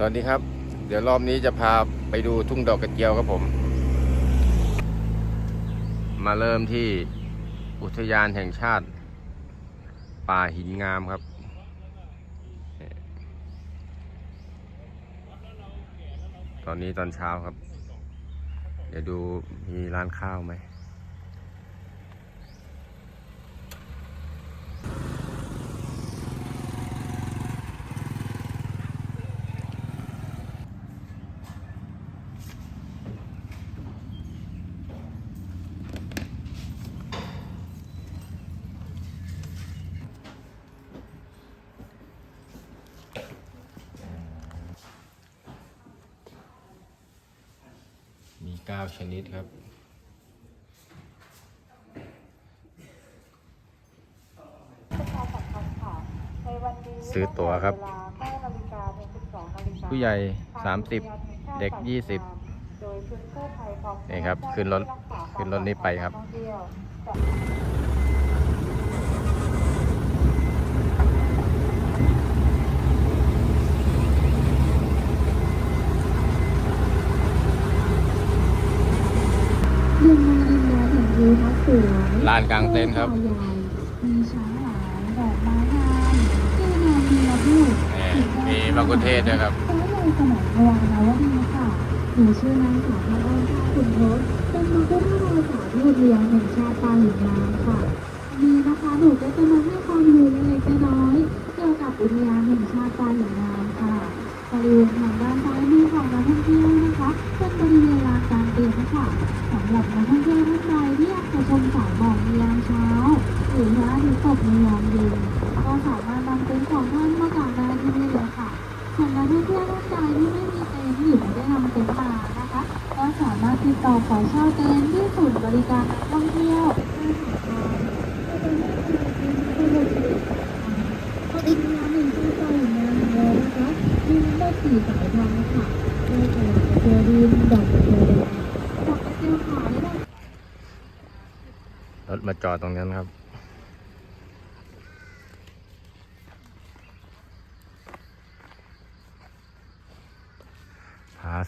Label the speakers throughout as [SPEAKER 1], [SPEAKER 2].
[SPEAKER 1] สวัสดีครับ เดี๋ยวรอบนี้จะพาไปดูทุ่งดอกกระเจียวครับผม มาเริ่มที่อุทยานแห่งชาติ ป่าหินงามครับ ตอนนี้ตอนเช้าครับ เดี๋ยวดูมีร้านข้าวไหม มีเก้าชนิดครับ ซื้อตั๋วครับ ผู้ใหญ่ 30 เด็ก 20 นี่ครับ ขึ้นรถ ขึ้นรถนี้ไปครับ
[SPEAKER 2] ยืนมาริมน้ำแห่งวิวทัศน์สวย
[SPEAKER 1] ลานกลางเต็นท์ครับ
[SPEAKER 2] ใหญ่มีช้างหลายดอกไม้งามที่งานมีระบุ
[SPEAKER 1] นี่มีมะกุเทศด้วยครับ
[SPEAKER 2] ฟ้าเลยสมัยพวานวดีค่ะหนูชื่อนางสาวพระอ้อมท่าขุนทศเป็นมะกุเทศอาสาทูตเรียงแห่งชาติปาหินน้ำค่ะวันนี้นะคะหนูก็จะมาให้ความรู้เล็กๆน้อยๆเกี่ยวกับอุทยานแห่งชาติปาหินน้ำค่ะบริเวณทางด้านซ้ายมือของนักท่องเที่ยำเต็นท์มานะคะ ก็สามารถติดต่อขอเช่าเต็นท์ที่ศูนย์บริการนักท่องเที่ยวก็เป็นงานหนึ่งที่ต่อยงานเลยนะคะมีทั้สี่สายพันธุ์ค่ะได้แก่ดอระเจีนดอกกระเจียวแดงดอกกระเจียวขาวและ
[SPEAKER 1] รถมาจอดตรงนั้นครับ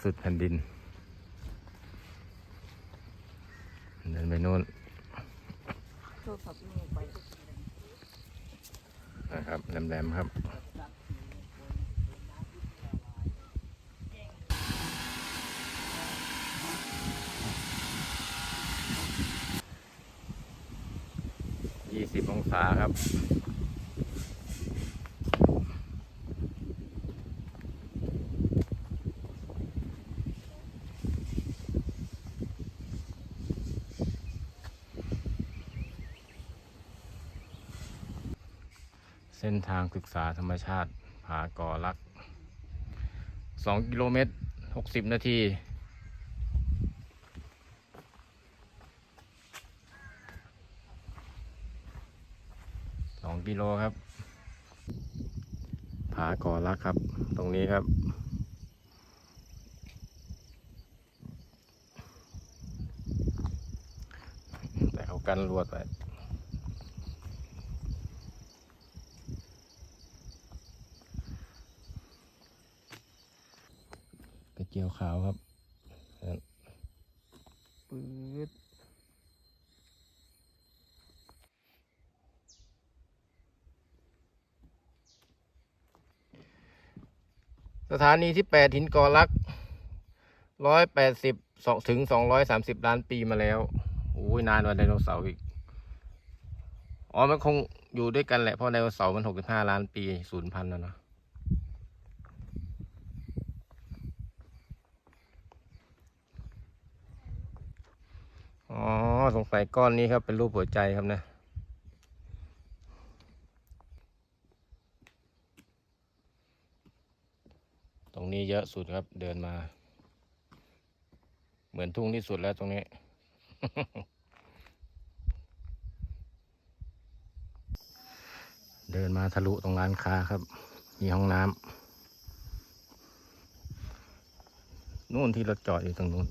[SPEAKER 1] สุดแผ่นดิน เดินไปโน่นนะครับแหลมๆครับยี่สิบองศาครับ เส้นทางศึกษาธรรมชาติ ผากอลักสองกิโลเมตรหกสิบนาที สองกิโลครับ ผากอลักครับ ตรงนี้ครับแต่เขากันลวดไว้กระเจียว ขาวครับปื๊ดสถานีที่แปดหินกอลักร้อยแปดสิบสองถึงสองร้อยสามสิบล้านปีมาแล้วโอ้ยนานกว่าไดโนเสาร์อีก อ๋อ มันคงอยู่ด้วยกันแหละ เพราะไดโนเสาร์มันหกสิบห้าล้านปีศูนย์พันแล้วเนอะ อ๋อ สงสัยก้อนนี้ครับเป็นรูปหัวใจครับนะ ตรงนี้เยอะสุดครับเดินมา เหมือนทุ่งที่สุดแล้วตรงนี้ เดินมาทะลุตรงร้านค้าครับ มีห้องน้ำนู่นที่รถจอดอยู่ตรงนู้น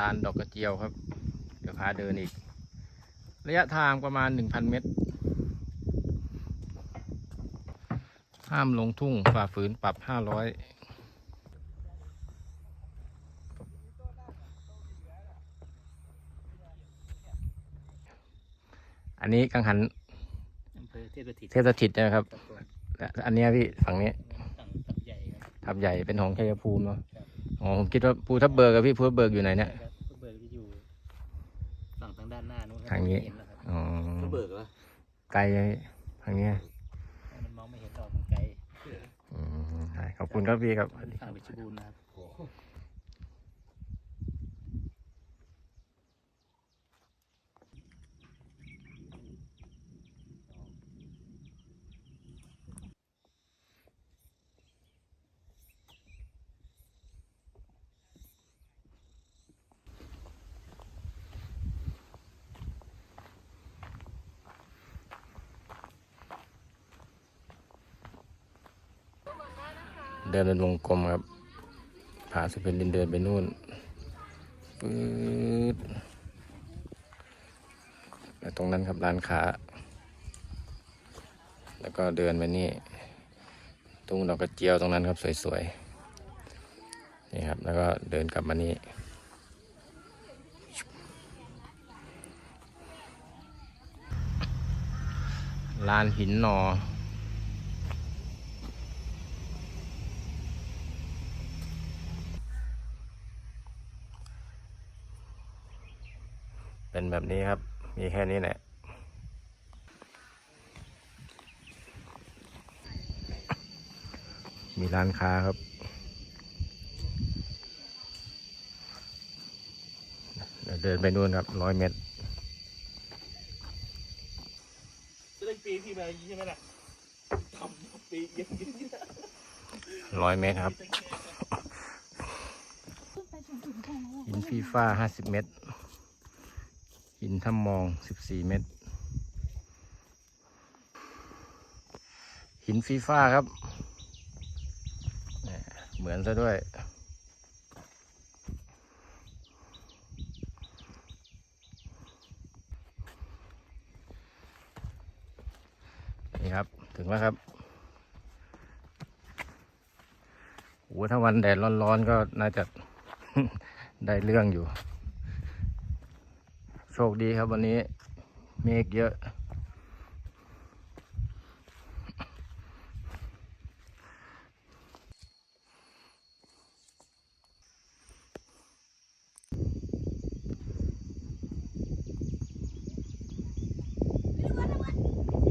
[SPEAKER 1] ลานดอกกระเจียวครับ เดี๋ยวพาเดินอีก ระยะทางประมาณ 1,000 เมตร ห้ามลงทุ่งฝ่าฝืนปรับ 500อันนี้กังหัน
[SPEAKER 3] เทศสถิต
[SPEAKER 1] เนะครับ อันนี้พี่ฝั่งนี้ทับใหญ่เป็นของชัยภูมิเนาะ อ๋อผมคิดว่าภูทับเบิกกับพี่ภูทับเบิกอยู่ไหนเนี่ย
[SPEAKER 3] ครับก็เบิกที่อยู่ฝั่งทางด้านหน้านู้นครับ
[SPEAKER 1] ทางนี้
[SPEAKER 3] เห็นแล้วครับ
[SPEAKER 1] อ๋อ
[SPEAKER 4] ก็เบิกเหรอ
[SPEAKER 1] ไกลทางเนี้ย
[SPEAKER 3] มันมองไม่เห็นหรอกมันไกล
[SPEAKER 1] อืมได้ขอบคุณครับพี่ครับ
[SPEAKER 3] ฝั่งเพชรบูรณ์นะครับ
[SPEAKER 1] เดินเป็นวงกลมครับ ผ่าสุเป็นดินเดินไปนู่นปื๊ดแล้วตรงนั้นครับร้านค้า แล้วก็เดินไปนี่ตุ้งดอกกระเจียวตรงนั้นครับสวยๆ นี่ครับ แล้วก็เดินกลับมานี่ลานหินหนอ เป็นแบบนี้ครับ มีแค่นี้แหละมีร้านค้าครับ เดี๋ยวเดินไปนู่นครับร้อยเมตร
[SPEAKER 3] จะได้ปีที่มาใช่ไหมล่ะทำปีเย็น
[SPEAKER 1] ร้อยเมตรครับหินฟีฟ้าห้าสิบเมตร หินถ้ำมองสิบสี่เมตร หินฟีฟ้าครับ เหมือนซะด้วย นี่ครับ ถึงแล้วครับโอ้ถ้าวันแดดร้อนๆ ก็น่าจะได้เรื่องอยู่ โชคดีครับวันนี้ เมฆเยอะ
[SPEAKER 4] Đó,